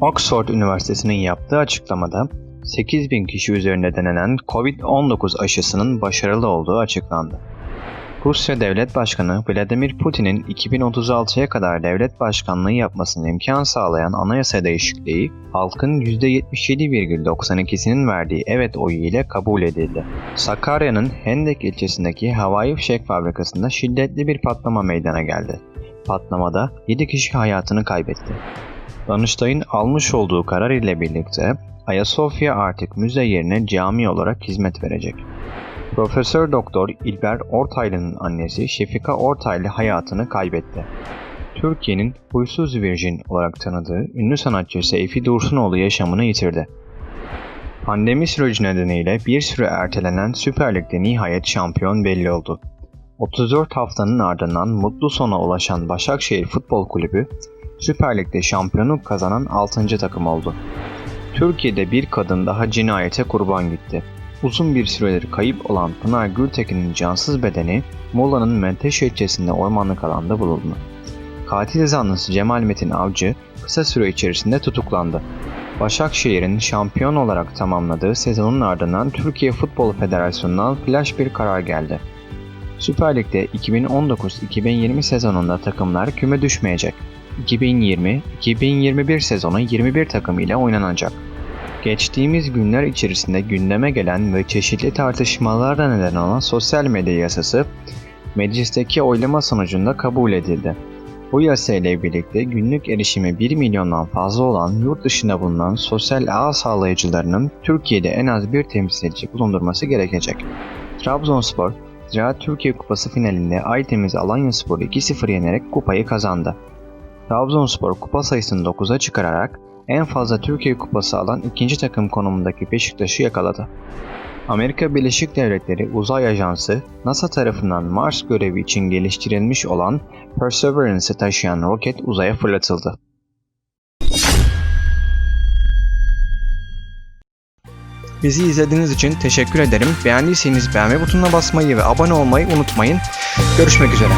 Oxford Üniversitesi'nin yaptığı açıklamada 8000 kişi üzerinde denenen COVID-19 aşısının başarılı olduğu açıklandı. Rusya Devlet Başkanı Vladimir Putin'in 2036'ya kadar devlet başkanlığı yapmasına imkan sağlayan anayasa değişikliği halkın %77,92'sinin verdiği evet oyu ile kabul edildi. Sakarya'nın Hendek ilçesindeki havai fişek fabrikasında şiddetli bir patlama meydana geldi. Patlamada 7 kişi hayatını kaybetti. Danıştay'ın almış olduğu karar ile birlikte Ayasofya artık müze yerine cami olarak hizmet verecek. Profesör Doktor İlber Ortaylı'nın annesi Şefika Ortaylı hayatını kaybetti. Türkiye'nin huysuz virjin olarak tanıdığı ünlü sanatçı Seyfi Dursunoğlu yaşamını yitirdi. Pandemi süreci nedeniyle bir süre ertelenen Süper Lig'de nihayet şampiyon belli oldu. 34 haftanın ardından mutlu sona ulaşan Başakşehir Futbol Kulübü, Süper Lig'de şampiyonluk kazanan 6. takım oldu. Türkiye'de bir kadın daha cinayete kurban gitti. Uzun bir süredir kayıp olan Pınar Gültekin'in cansız bedeni Muğla'nın Menteşe ilçesinde ormanlık alanda bulundu. Katil zanlısı Cemal Metin Avcı kısa süre içerisinde tutuklandı. Başakşehir'in şampiyon olarak tamamladığı sezonun ardından Türkiye Futbol Federasyonu'ndan flash bir karar geldi. Süper Lig'de 2019-2020 sezonunda takımlar küme düşmeyecek. 2020-2021 sezonu 21 takım ile oynanacak. Geçtiğimiz günler içerisinde gündeme gelen ve çeşitli tartışmalara neden olan sosyal medya yasası meclisteki oylama sonucunda kabul edildi. Bu yasa ile birlikte günlük erişimi 1 milyondan fazla olan yurt dışında bulunan sosyal ağ sağlayıcılarının Türkiye'de en az bir temsilci bulundurması gerekecek. Trabzonspor, Ziraat Türkiye Kupası finalinde Aydemir Alanyaspor'u 2-0 yenerek kupayı kazandı. Trabzonspor kupa sayısını 9'a çıkararak en fazla Türkiye Kupası alan ikinci takım konumundaki Beşiktaş'ı yakaladı. Amerika Birleşik Devletleri Uzay Ajansı, NASA tarafından Mars görevi için geliştirilmiş olan Perseverance'ı taşıyan roket uzaya fırlatıldı. Bizi izlediğiniz için teşekkür ederim. Beğendiyseniz beğenme butonuna basmayı ve abone olmayı unutmayın. Görüşmek üzere.